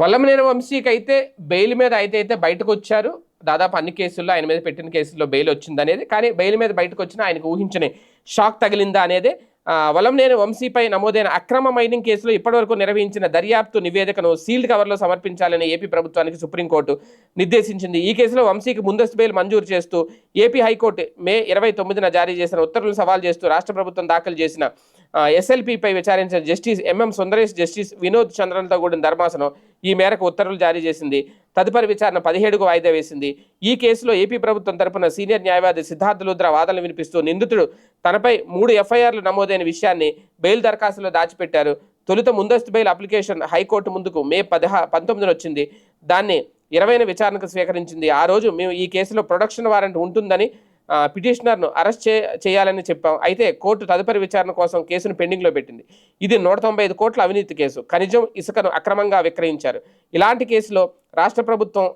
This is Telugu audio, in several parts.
వల్లమనేని వంశీకి అయితే బెయిల్ మీద అయితే అయితే బయటకు వచ్చారు. దాదాపు అన్ని కేసుల్లో ఆయన మీద పెట్టిన కేసుల్లో బెయిల్ వచ్చింది అనేది కానీ బెయిల్ మీద బయటకు వచ్చిన ఆయనకు ఊహించని షాక్ తగిలిందా అనేది వలంనేని వంశీపై నమోదైన అక్రమ మైనింగ్ కేసులో ఇప్పటివరకు నిర్వహించిన దర్యాప్తు నివేదికను సీల్డ్ కవర్లో సమర్పించాలని ఏపీ ప్రభుత్వానికి సుప్రీంకోర్టు నిర్దేశించింది. ఈ కేసులో వంశీకి ముందస్తు బెయిల్ మంజూరు చేస్తూ ఏపీ హైకోర్టు మే ఇరవై తొమ్మిదిన జారీ చేసిన ఉత్తర్వులు సవాల్ చేస్తూ రాష్ట్ర ప్రభుత్వం దాఖలు చేసిన ఎస్ఎల్పిపై విచారించిన justice MM Sundaresh justice Vinod చంద్రన్తో కూడిన ధర్మాసనం ఈ మేరకు ఉత్తర్వులు జారీ చేసింది. తదుపరి విచారణ పదిహేడుకు వాయిదా వేసింది. ఈ కేసులో ఏపీ ప్రభుత్వం తరపున సీనియర్ న్యాయవాది సిద్ధార్థ లుద్రా వాదనలు వినిపిస్తూ నిందితుడు తనపై మూడు ఎఫ్ఐఆర్లు నమోదైన విషయాన్ని బెయిల్ దరఖాస్తులో దాచిపెట్టారు. తొలుత ముందస్తు బెయిల్ అప్లికేషన్ హైకోర్టు ముందుకు మే పదహా పంతొమ్మిదిన వచ్చింది. దాన్ని ఇరవైన విచారణకు స్వీకరించింది. ఆ రోజు మేము ఈ కేసులో ప్రొడక్షన్ వారెంట్ ఉంటుందని పిటిషనర్ను అరెస్ట్ చే చేయాలని చెప్పాం. అయితే కోర్టు తదుపరి విచారణ కోసం కేసును పెండింగ్లో పెట్టింది. ఇది నూట తొంభై ఐదు కోట్ల అవినీతి కేసు. ఖనిజం ఇసుకను అక్రమంగా విక్రయించారు. ఇలాంటి కేసులో రాష్ట్ర ప్రభుత్వం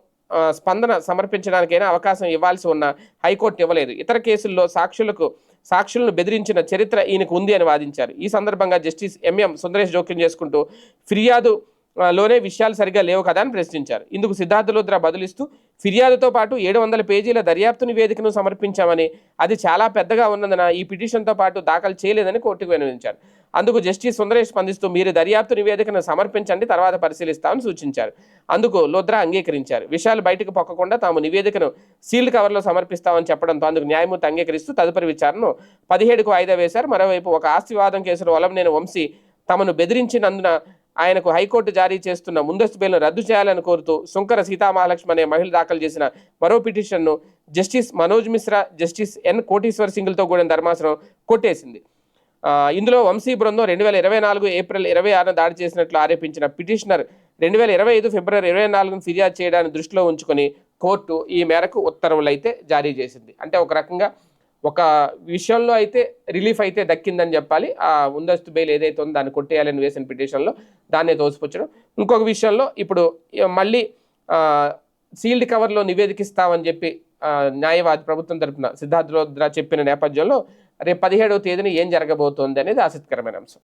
స్పందన సమర్పించడానికైనా అవకాశం ఇవ్వాల్సి ఉన్న హైకోర్టు ఇవ్వలేదు. ఇతర కేసుల్లో సాక్షులకు సాక్షులను బెదిరించిన చరిత్ర ఈయనకు ఉంది అని వాదించారు. ఈ సందర్భంగా జస్టిస్ ఎంఎం సుందరేష్ జోక్యం చేసుకుంటూ ఫిర్యాదు లోనే విషయాలు సరిగ్గా లేవు కదా అని ప్రశ్నించారు. ఇందుకు సిద్ధార్థ లుద్ర బదులిస్తూ ఫిర్యాదుతో పాటు ఏడు వందల పేజీల దర్యాప్తు నివేదికను సమర్పించామని అది చాలా పెద్దగా ఉన్నందున ఈ పిటిషన్తో పాటు దాఖలు చేయలేదని కోర్టుకు వినవించారు అందుకు జస్టిస్ సుందరేష్ స్పందిస్తూ మీరు దర్యాప్తు నివేదికను సమర్పించండి తర్వాత పరిశీలిస్తామని సూచించారు. అందుకు లుద్ర అంగీకరించారు. విషయాలు బయటకు పొక్కకుండా తాము నివేదికను సీల్డ్ కవర్లో సమర్పిస్తామని చెప్పడంతో అందుకు న్యాయమూర్తి అంగీకరిస్తూ తదుపరి విచారణను పదిహేడుకు వాయిదా వేశారు. మరోవైపు ఒక ఆస్తివాదం కేసులో వలంనేని వంశీ తమను బెదిరించినందున ఆయనకు హైకోర్టు జారీ చేస్తున్న ముందస్తు బెయిల్ను రద్దు చేయాలని కోరుతూ శుంకర సీతామహాలక్ష్మి అనే మహిళ దాఖలు చేసిన మరో పిటిషన్ను Justice Manoj Mishra Justice N Koteswar సింగ్లతో కూడిన ధర్మాసనం కొట్టేసింది. ఇందులో వంశీ బృందం రెండు వేల ఇరవై నాలుగు ఏప్రిల్ ఇరవై ఆరున దాడి చేసినట్లు ఆరోపించిన పిటిషనర్ రెండు వేల ఇరవై ఐదు ఫిబ్రవరి ఇరవై నాలుగును ఫిర్యాదు చేయడాన్ని దృష్టిలో ఉంచుకొని కోర్టు ఈ మేరకు ఉత్తర్వులు అయితే జారీ చేసింది. అంటే ఒక రకంగా ఒక విషయంలో అయితే రిలీఫ్ అయితే దక్కిందని చెప్పాలి. ఆ ముందస్తు బెయిల్ ఏదైతే ఉందో దాన్ని కొట్టేయాలని వేసిన పిటిషన్లో దాన్నే తోసిపుచ్చడం. ఇంకొక విషయంలో ఇప్పుడు మళ్ళీ సీల్డ్ కవర్లో నివేదికిస్తామని చెప్పి న్యాయవాది ప్రభుత్వం తరపున సిద్ధార్థ చెప్పిన నేపథ్యంలో రేపు పదిహేడవ తేదీన ఏం జరగబోతోంది అనేది ఆసక్తికరమైన అంశం.